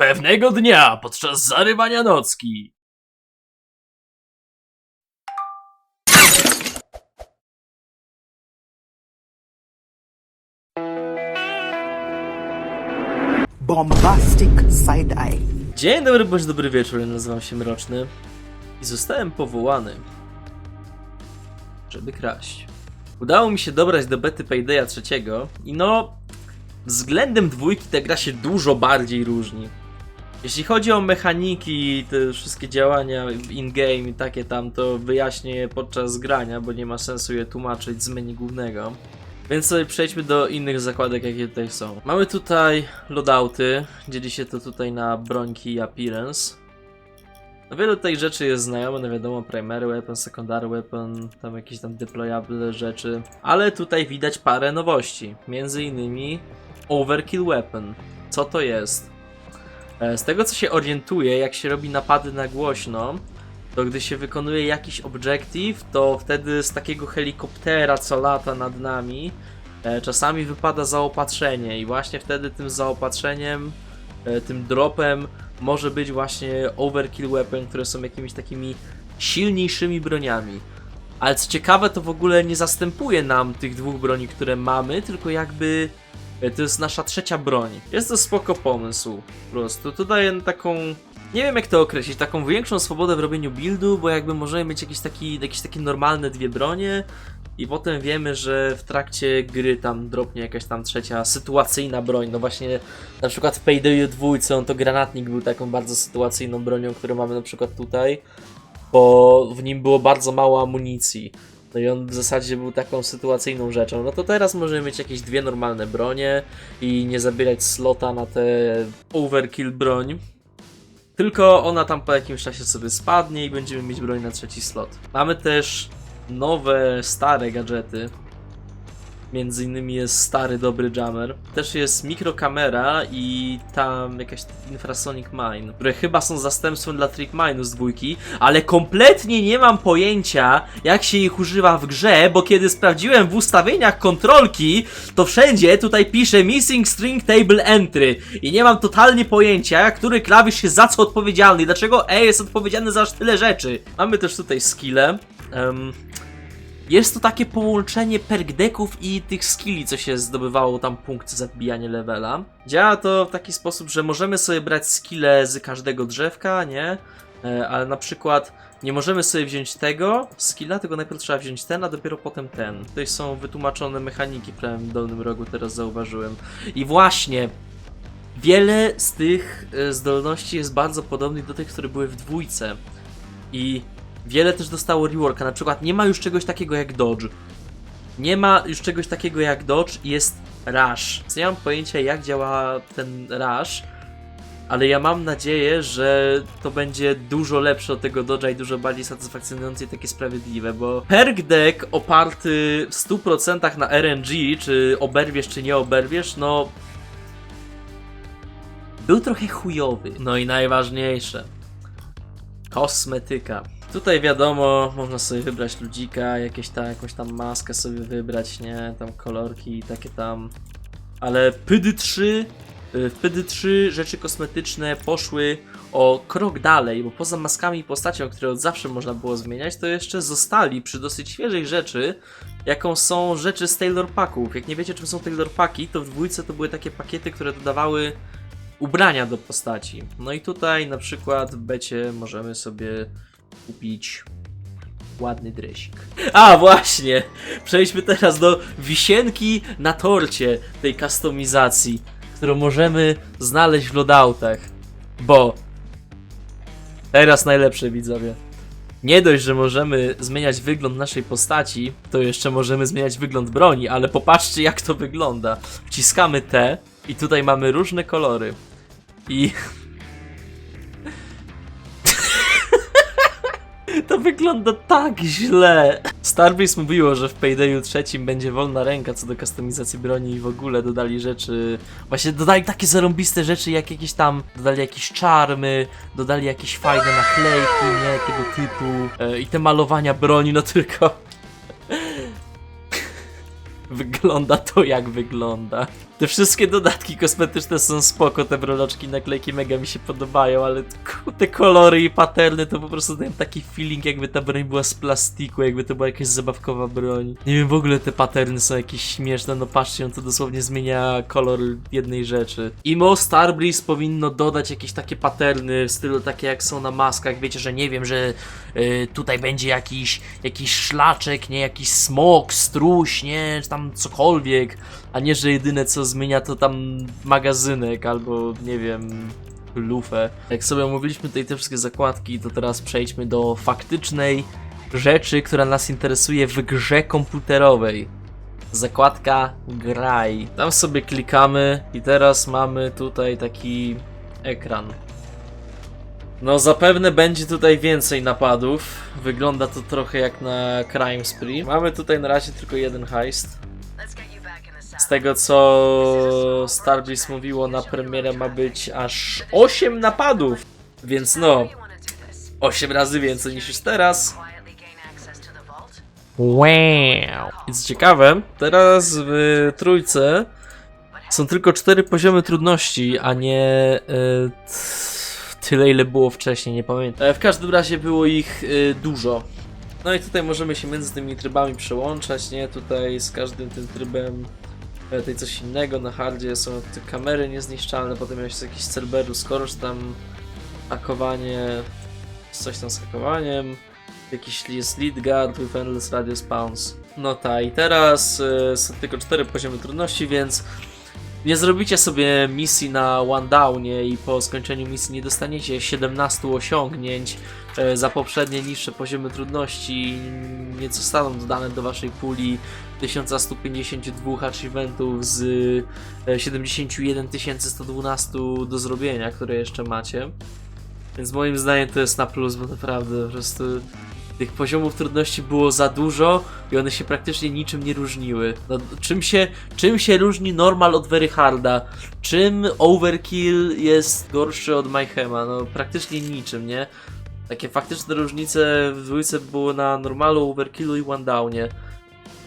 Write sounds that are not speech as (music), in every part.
Pewnego dnia, podczas zarywania nocki. bombastic side eye. Dzień dobry bądź dobry wieczór, nazywam się Mroczny i zostałem powołany, żeby kraść. Udało mi się dobrać do bety Paydaya trzeciego i no, względem dwójki ta gra się dużo bardziej różni. Jeśli chodzi o mechaniki te wszystkie działania in-game i takie tam, to wyjaśnię je podczas grania, bo nie ma sensu je tłumaczyć z menu głównego. Więc sobie przejdźmy do innych zakładek, jakie tutaj są. Mamy tutaj loadouty, dzieli się to tutaj na brońki i appearance. No wiele tutaj rzeczy jest znajome, no wiadomo, primary weapon, secondary weapon, tam jakieś tam deployable rzeczy. Ale tutaj widać parę nowości, między innymi overkill weapon. Co to jest? E, Z tego co się orientuję, jak się robi napady na głośno, to gdy się wykonuje jakiś objective, to wtedy z takiego helikoptera, co lata nad nami, e, czasami wypada zaopatrzenie i właśnie wtedy tym zaopatrzeniem, e, tym dropem może być właśnie overkill weapon, które są jakimiś takimi silniejszymi broniami. Ale co ciekawe, to w ogóle nie zastępuje nam tych dwóch broni, które mamy, tylko jakby to jest nasza trzecia broń. Jest to spoko pomysł, po prostu. To daje taką nie wiem jak to określić, taką większą swobodę w robieniu buildu, bo jakby możemy mieć jakieś, taki, jakieś takie normalne dwie bronie i potem wiemy, że w trakcie gry tam dropnie jakaś tam trzecia sytuacyjna broń. No właśnie na przykład w Paydayu 2 on to granatnik był taką bardzo sytuacyjną bronią, którą mamy na przykład tutaj, bo w nim było bardzo mało amunicji. No i on w zasadzie był taką sytuacyjną rzeczą. No to teraz możemy mieć jakieś dwie normalne bronie i nie zabierać slota na te overkill broń. Tylko ona tam po jakimś czasie sobie spadnie i będziemy mieć broń na trzeci slot. Mamy też nowe, stare gadżety. Między innymi jest stary, dobry jammer. Też jest mikrokamera i tam jakaś infrasonic mine, które chyba są zastępstwem dla trick mine'u z dwójki, ale kompletnie nie mam pojęcia, jak się ich używa w grze, bo kiedy sprawdziłem w ustawieniach kontrolki, to wszędzie tutaj pisze Missing String Table Entry i nie mam totalnie pojęcia, który klawisz jest za co odpowiedzialny i dlaczego E jest odpowiedzialny za aż tyle rzeczy. Mamy też tutaj skille. Em, jest to takie połączenie perk decków i tych skilli, co się zdobywało tam punkty za wbijanie levela. Działa to w taki sposób, że możemy sobie brać skille z każdego drzewka, nie? E, ale na przykład nie możemy sobie wziąć tego skilla, tylko najpierw trzeba wziąć ten, a dopiero potem ten. Tutaj są wytłumaczone mechaniki w prawym dolnym rogu, teraz zauważyłem. I właśnie, wiele z tych e, zdolności jest bardzo podobnych do tych, które były w dwójce. I wiele też dostało reworka, na przykład nie ma już czegoś takiego jak dodge. Nie ma już czegoś takiego jak dodge jest rush. Nie mam pojęcia jak działa ten rush, ale ja mam nadzieję, że to będzie dużo lepsze od tego dodge'a i dużo bardziej satysfakcjonujące i takie sprawiedliwe, bo perk deck oparty w 100% na RNG, czy oberwiesz, czy nie oberwiesz, no był trochę chujowy. No i najważniejsze. Kosmetyka. Tutaj wiadomo, można sobie wybrać ludzika, jakieś tam, jakąś tam maskę sobie wybrać, nie? Tam kolorki i takie tam. Ale PD3, y, w PD3 rzeczy kosmetyczne poszły o krok dalej, bo poza maskami i postacią, które od zawsze można było zmieniać, to jeszcze zostali przy dosyć świeżej rzeczy, jaką są rzeczy z Taylor Packów. Jak nie wiecie czym są Taylor Packi, to w dwójce to były takie pakiety, które dodawały ubrania do postaci. No i tutaj na przykład w becie możemy sobie kupić ładny dresik. A właśnie! Przejdźmy teraz do wisienki na torcie tej kustomizacji, którą możemy znaleźć w loadoutach. Bo teraz najlepsze widzowie. Nie dość, że możemy zmieniać wygląd naszej postaci, to jeszcze możemy zmieniać wygląd broni, ale popatrzcie jak to wygląda. Wciskamy T i tutaj mamy różne kolory. I (laughs) To wygląda tak źle. Starbreeze mówiło, że w Paydayu trzecim będzie wolna ręka co do kustomizacji broni i w ogóle dodali rzeczy. Właśnie dodali takie zarąbiste rzeczy jak jakieś tam. Dodali jakieś czarmy, dodali jakieś fajne naklejki, nie tego typu. E, I te malowania broni, no tylko. Wygląda to jak wygląda. Te wszystkie dodatki kosmetyczne są spoko, te broloczki, naklejki mega mi się podobają, ale te kolory i paterny to po prostu dają taki feeling jakby ta broń była z plastiku, jakby to była jakaś zabawkowa broń. Nie wiem, w ogóle te paterny są jakieś śmieszne, no patrzcie, on to dosłownie zmienia kolor jednej rzeczy. Imo Starbreeze powinno dodać jakieś takie paterny w stylu takie jak są na maskach, wiecie, że nie wiem, że y, tutaj będzie jakiś, jakiś szlaczek, nie, jakiś smok, struś, nie, czy tam cokolwiek, a nie, że jedyne co zmienia to tam magazynek albo nie wiem, lufę. Jak sobie omówiliśmy tutaj te wszystkie zakładki, to teraz przejdźmy do faktycznej rzeczy, która nas interesuje w grze komputerowej. Zakładka graj. Tam sobie klikamy i teraz mamy tutaj taki ekran. No zapewne będzie tutaj więcej napadów. Wygląda to trochę jak na Crime Spree. Mamy tutaj na razie tylko jeden heist. Z tego co Starbreeze mówiło na premierę ma być aż 8 napadów. Więc no, 8 razy więcej niż już teraz. Wow. I co ciekawe, teraz w trójce są tylko cztery poziomy trudności, a nie t- tyle ile było wcześniej, nie pamiętam. E, w każdym razie było ich e, dużo. No i tutaj możemy się między tymi trybami przełączać, nie? Tutaj z każdym tym trybem e, tutaj coś innego. Na hardzie są te kamery niezniszczalne, potem jakiś Cerberus Scorch, tam hakowanie, coś tam z hakowaniem. Jakiś jest lead guard with endless radius bounce. No tak, i teraz e, są tylko cztery poziomy trudności, więc nie zrobicie sobie misji na one downie i po skończeniu misji nie dostaniecie 17 osiągnięć e, za poprzednie niższe poziomy trudności. Nie zostaną dodane do waszej puli 1152 achievementów z e, 71 112 do zrobienia, które jeszcze macie. Więc moim zdaniem to jest na plus, bo naprawdę po prostu tych poziomów trudności było za dużo i one się praktycznie niczym nie różniły. No, czym, się, czym się różni normal od very harda? Czym overkill jest gorszy od Mayhema? No praktycznie niczym, nie? Takie faktyczne różnice w dwójce było na normalu, overkillu i one downie.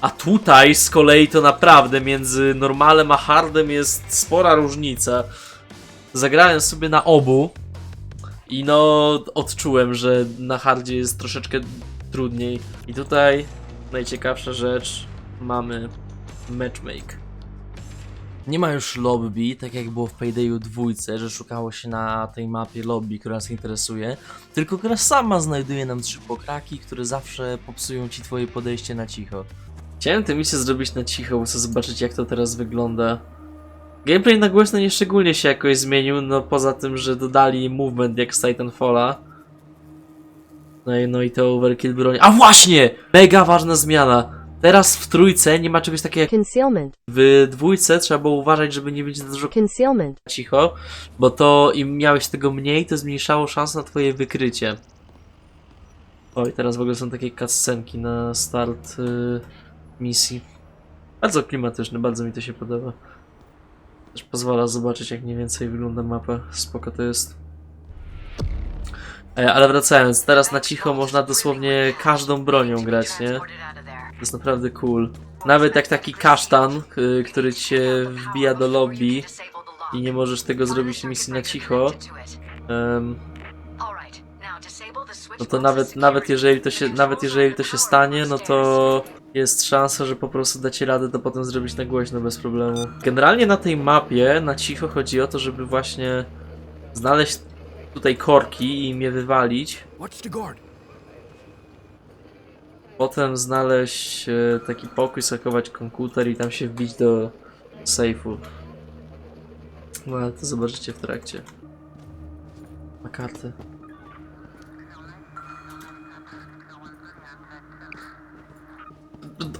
A tutaj z kolei to naprawdę między normalem a hardem jest spora różnica. Zagrałem sobie na obu i no odczułem, że na hardzie jest troszeczkę trudniej. I tutaj najciekawsza rzecz mamy matchmake. Nie ma już lobby, tak jak było w Paydayu dwójce, że szukało się na tej mapie lobby, która nas interesuje, tylko gra sama znajduje nam trzy pokraki, które zawsze popsują ci twoje podejście na cicho. Chciałem tę misję zrobić na cicho, bo chcę zobaczyć jak to teraz wygląda. Gameplay na głośno nie szczególnie się jakoś zmienił, no poza tym, że dodali movement jak z Titanfalla. No i, no i to overkill broni. A właśnie! Mega ważna zmiana! Teraz w trójce nie ma czegoś takiego jak Concealment. w dwójce, trzeba było uważać, żeby nie być za dużo Concealment. cicho, bo to im miałeś tego mniej, to zmniejszało szans na twoje wykrycie. Oj, teraz w ogóle są takie cutscenki na start y, misji. Bardzo klimatyczne, bardzo mi to się podoba. Też pozwala zobaczyć jak mniej więcej wygląda mapa. Spoko to jest. E, ale wracając, teraz na cicho można dosłownie każdą bronią grać, nie? To jest naprawdę cool. Nawet jak taki kasztan, który cię wbija do lobby i nie możesz tego zrobić misji na cicho, em, no to nawet, nawet, jeżeli to się, nawet jeżeli to się stanie, no to jest szansa, że po prostu dacie radę to potem zrobić na głośno bez problemu. Generalnie na tej mapie na cicho chodzi o to, żeby właśnie znaleźć tutaj korki i mnie wywalić. Potem znaleźć e, taki pokój, sakować komputer i tam się wbić do sejfu. No ale to zobaczycie w trakcie. Ma kartę.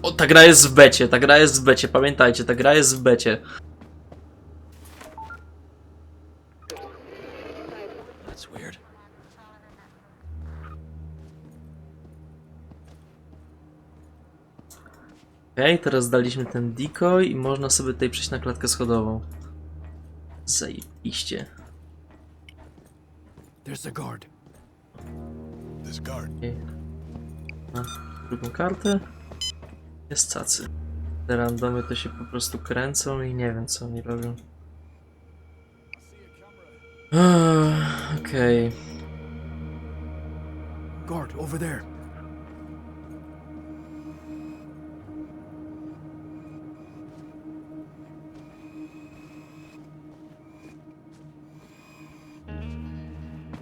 O, ta gra jest w becie, ta gra jest w becie, pamiętajcie, ta gra jest w becie. That's weird. Okej, teraz daliśmy ten decoy i można sobie tutaj przejść na klatkę schodową. Zajebiście. There's the guard. This guard. Okej. Na drugą kartę. Jest cacy. Te randomy to się po prostu kręcą i nie wiem co oni robią. Okej. Guard, over there.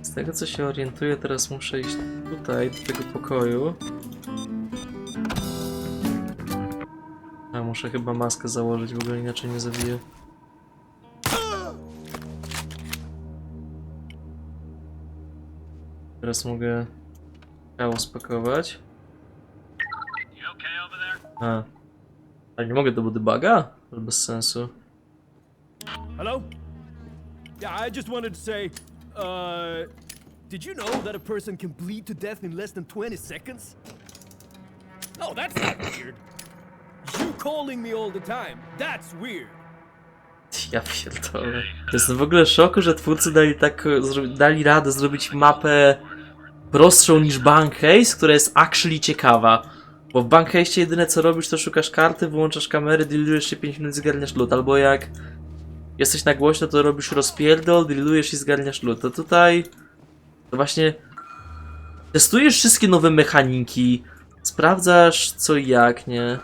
Z tego co się orientuję, teraz muszę iść tutaj, do tego pokoju. Muszę chyba maskę założyć, w ogóle inaczej nie zabiję. Teraz mogę ciało spakować. A. A nie mogę do bodybuga? To bez sensu. Hello? Yeah, I just wanted to say, uh, did you know that a person can bleed to death in less than 20 seconds? Oh, that's not weird. Calling me all the time, that's weird. (laughs) Ja pierdolę. Jestem w ogóle w szoku, że twórcy dali tak, dali radę zrobić mapę prostszą niż Bank Heist, która jest actually ciekawa. Bo w Bank Heistie jedyne co robisz to szukasz karty, wyłączasz kamery, dealujesz się 5 minut zgarniasz loot. Albo jak jesteś na głośno to robisz rozpierdol, dealujesz i zgarniasz loot. To tutaj to właśnie testujesz wszystkie nowe mechaniki, sprawdzasz co i jak, nie?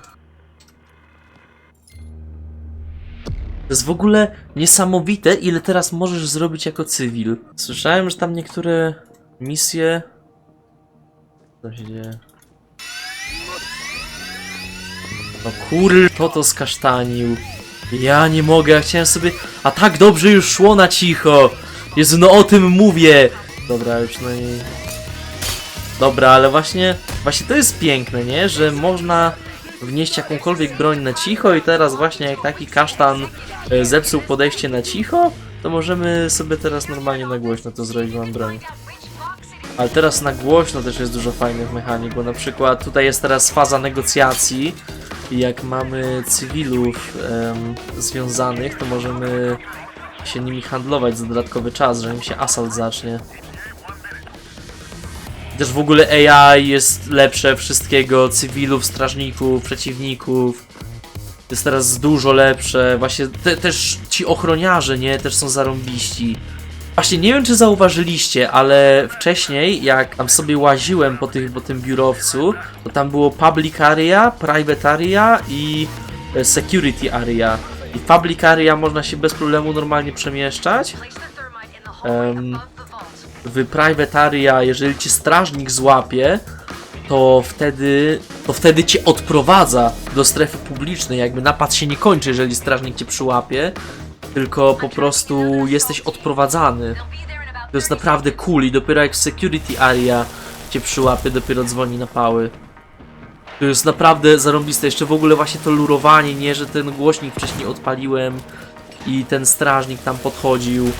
To jest w ogóle niesamowite, ile teraz możesz zrobić jako cywil. Słyszałem, że tam niektóre misje. Co się dzieje? No kur... To to skasztanił. Ja nie mogę, ja chciałem sobie... A tak dobrze już szło na cicho! Jezu, no o tym mówię! Dobra, już no i... Dobra, ale właśnie... Właśnie to jest piękne, nie? Że można wnieść jakąkolwiek broń na cicho i teraz właśnie jak taki kasztan e, zepsuł podejście na cicho, to możemy sobie teraz normalnie na głośno to zrobić, mam broń. Ale teraz na głośno też jest dużo fajnych mechanik, bo na przykład tutaj jest teraz faza negocjacji i jak mamy cywilów em, związanych, to możemy się nimi handlować za dodatkowy czas, że im się assault zacznie. Też w ogóle AI jest lepsze wszystkiego, cywilów, strażników, przeciwników. Jest teraz dużo lepsze. Właśnie te, też ci ochroniarze, nie? Też są zarąbiści. Właśnie nie wiem, czy zauważyliście, ale wcześniej, jak tam sobie łaziłem po, tych, po tym biurowcu, to tam było Public Area, Private Area i e, Security Area. I Public Area można się bez problemu normalnie przemieszczać. Em, w Private Area, jeżeli cię strażnik złapie, to wtedy, to wtedy cię odprowadza do strefy publicznej. Jakby napad się nie kończy, jeżeli strażnik cię przyłapie, tylko po prostu jesteś odprowadzany. To jest naprawdę cool i dopiero jak w Security Area cię przyłapie, dopiero dzwoni na pały. To jest naprawdę zarąbiste. Jeszcze w ogóle właśnie to lurowanie, nie, że ten głośnik wcześniej odpaliłem i ten strażnik tam podchodził.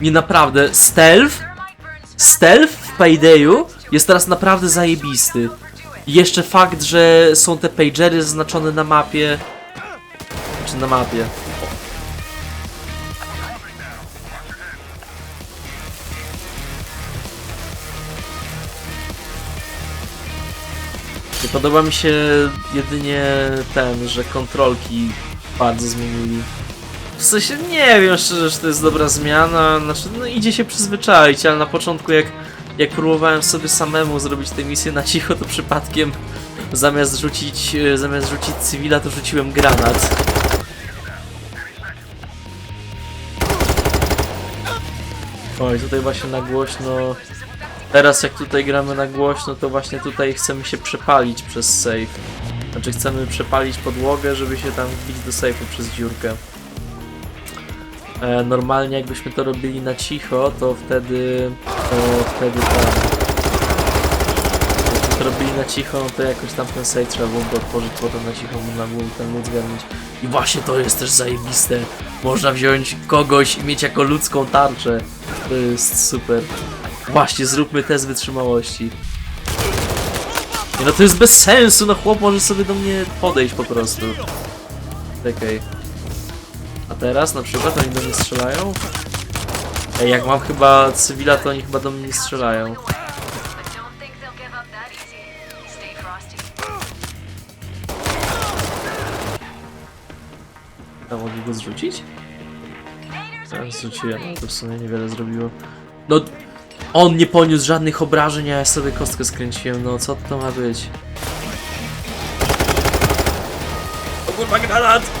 Nie naprawdę, stealth, stealth w Paydayu jest teraz naprawdę zajebisty. I jeszcze fakt, że są te pagery zaznaczone na mapie. Czy na mapie? Nie podoba mi się jedynie ten, że kontrolki bardzo zmienili. W sensie nie wiem szczerze, czy to jest dobra zmiana, znaczy no idzie się przyzwyczaić, ale na początku jak, jak próbowałem sobie samemu zrobić tę misję na cicho, to przypadkiem zamiast rzucić, e, zamiast rzucić cywila, to rzuciłem granat. Oj, tutaj właśnie na głośno... Teraz jak tutaj gramy na głośno, to właśnie tutaj chcemy się przepalić przez safe. Znaczy chcemy przepalić podłogę, żeby się tam wbić do safe'u przez dziurkę. E, normalnie jakbyśmy to robili na cicho, to wtedy... To wtedy tam... Jakbyśmy to robili na cicho, no to jakoś tam ten safe trzeba byłoby otworzyć, potem na cicho można było ten lód zgarnąć. I właśnie to jest też zajebiste. Można wziąć kogoś i mieć jako ludzką tarczę. To jest super. Właśnie, zróbmy test wytrzymałości. No to jest bez sensu, no chłop może sobie do mnie podejść po prostu. Czekaj. A teraz na przykład oni do mnie strzelają? Ej, jak mam chyba cywila, to oni chyba do mnie nie strzelają. I don't think they'll give up that easy. Stay frosty. A mogli go zrzucić? Ja zrzuciłem, to w sumie niewiele zrobiło. No, on nie poniósł żadnych obrażeń, a ja sobie kostkę skręciłem, no co to ma być? O kurwa, granat!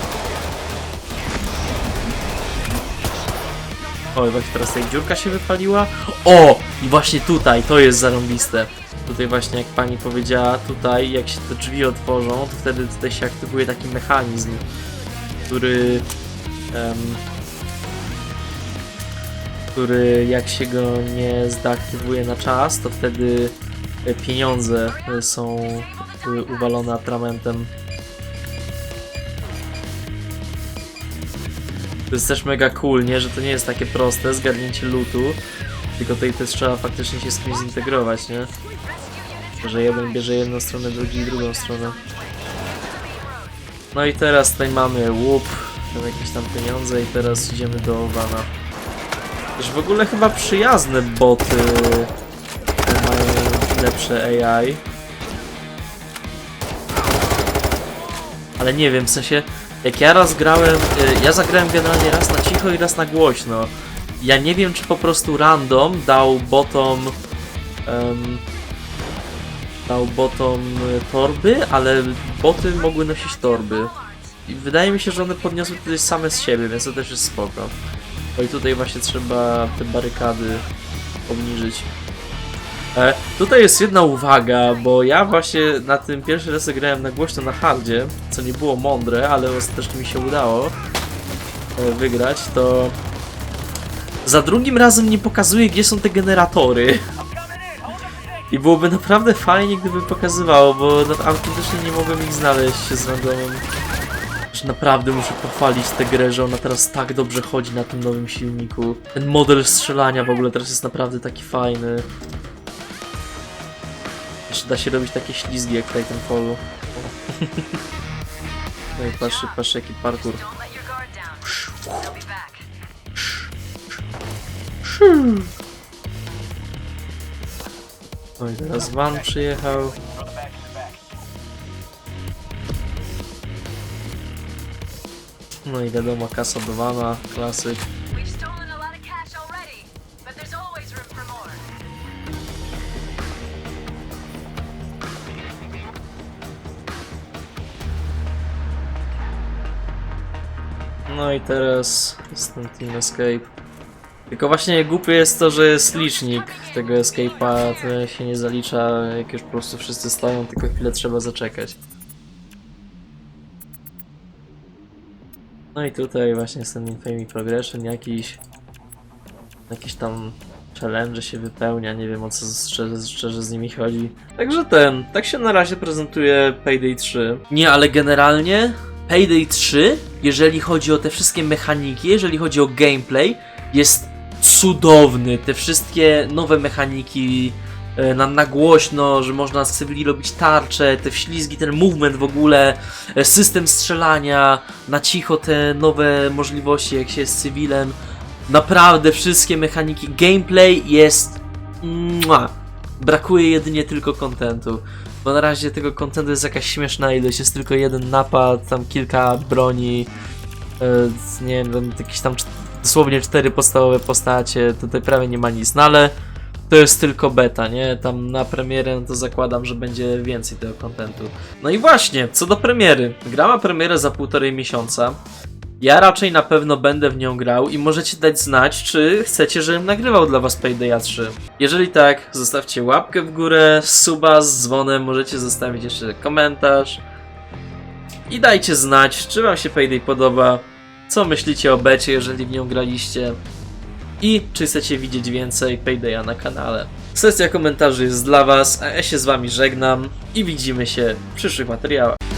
Właśnie teraz tutaj dziurka się wypaliła. O! I właśnie tutaj, to jest zarąbiste. Tutaj właśnie, jak pani powiedziała, tutaj jak się te drzwi otworzą, to wtedy tutaj się aktywuje taki mechanizm, który... em, który jak się go nie zdeaktywuje na czas, to wtedy pieniądze e, są e, uwalone atramentem. To jest też mega cool, nie? Że to nie jest takie proste zgarnięcie lootu, tylko tutaj też trzeba faktycznie się z kimś zintegrować, nie? Że jeden bierze jedną stronę, drugi drugą stronę. No i teraz tutaj mamy łup, tam jakieś tam pieniądze i teraz idziemy do Wana. Też w ogóle chyba przyjazne boty mają lepsze AI. Ale nie wiem, w sensie, jak ja raz grałem, y, ja zagrałem generalnie raz na cicho i raz na głośno. Ja nie wiem, czy po prostu random dał botom em, dał botom torby, ale boty mogły nosić torby. I wydaje mi się, że one podniosły tutaj same z siebie, więc to też jest spoko. No i tutaj właśnie trzeba te barykady obniżyć. E, tutaj jest jedna uwaga, bo ja właśnie na tym pierwszy raz grałem na głośno na hardzie, co nie było mądre, ale ostatecznie mi się udało e, wygrać, to za drugim razem nie pokazuje, gdzie są te generatory. I byłoby naprawdę fajnie, gdyby pokazywało, bo autentycznie nie mogłem ich znaleźć z randomem. Że naprawdę muszę pochwalić tę grę, że ona teraz tak dobrze chodzi na tym nowym silniku. Ten model strzelania w ogóle teraz jest naprawdę taki fajny. Jeszcze da się robić takie ślizgi jak Titanfallu. No i patrz, patrz jaki parkour. No i teraz van przyjechał. No i wiadomo, kasa do vana, klasyk. No i teraz jest ten Team Escape. Tylko właśnie głupie jest to, że jest licznik tego Escape'a, to się nie zalicza, jak już po prostu wszyscy stoją, tylko chwilę trzeba zaczekać. No i tutaj właśnie jest ten Infamy Progression jakiś. Jakiś tam challenge się wypełnia, nie wiem o co szczerze, szczerze z nimi chodzi. Także ten, tak się na razie prezentuje Payday 3. Nie, ale generalnie Payday 3, jeżeli chodzi o te wszystkie mechaniki, jeżeli chodzi o gameplay, jest cudowny. Te wszystkie nowe mechaniki e, na, na głośno, że można z cywili robić tarcze, te wślizgi, ten movement w ogóle, e, system strzelania, na cicho te nowe możliwości, jak się jest cywilem. Naprawdę wszystkie mechaniki, gameplay jest... Mua. Brakuje jedynie tylko kontentu. Bo na razie tego kontentu jest jakaś śmieszna ilość, jest tylko jeden napad, tam kilka broni, e, nie wiem, jakieś tam dosłownie cztery podstawowe postacie, tutaj prawie nie ma nic, no ale to jest tylko beta, nie? Tam na premierę no to zakładam, że będzie więcej tego kontentu. No i właśnie, co do premiery. Gra ma premierę za półtorej miesiąca. Ja raczej na pewno będę w nią grał i możecie dać znać, czy chcecie, żebym nagrywał dla was Paydaya 3. Jeżeli tak, zostawcie łapkę w górę, suba z dzwonem, możecie zostawić jeszcze komentarz. I dajcie znać, czy wam się Payday podoba, co myślicie o becie, jeżeli w nią graliście i czy chcecie widzieć więcej Paydaya na kanale. Sesja komentarzy jest dla was, a ja się z wami żegnam i widzimy się w przyszłych materiałach.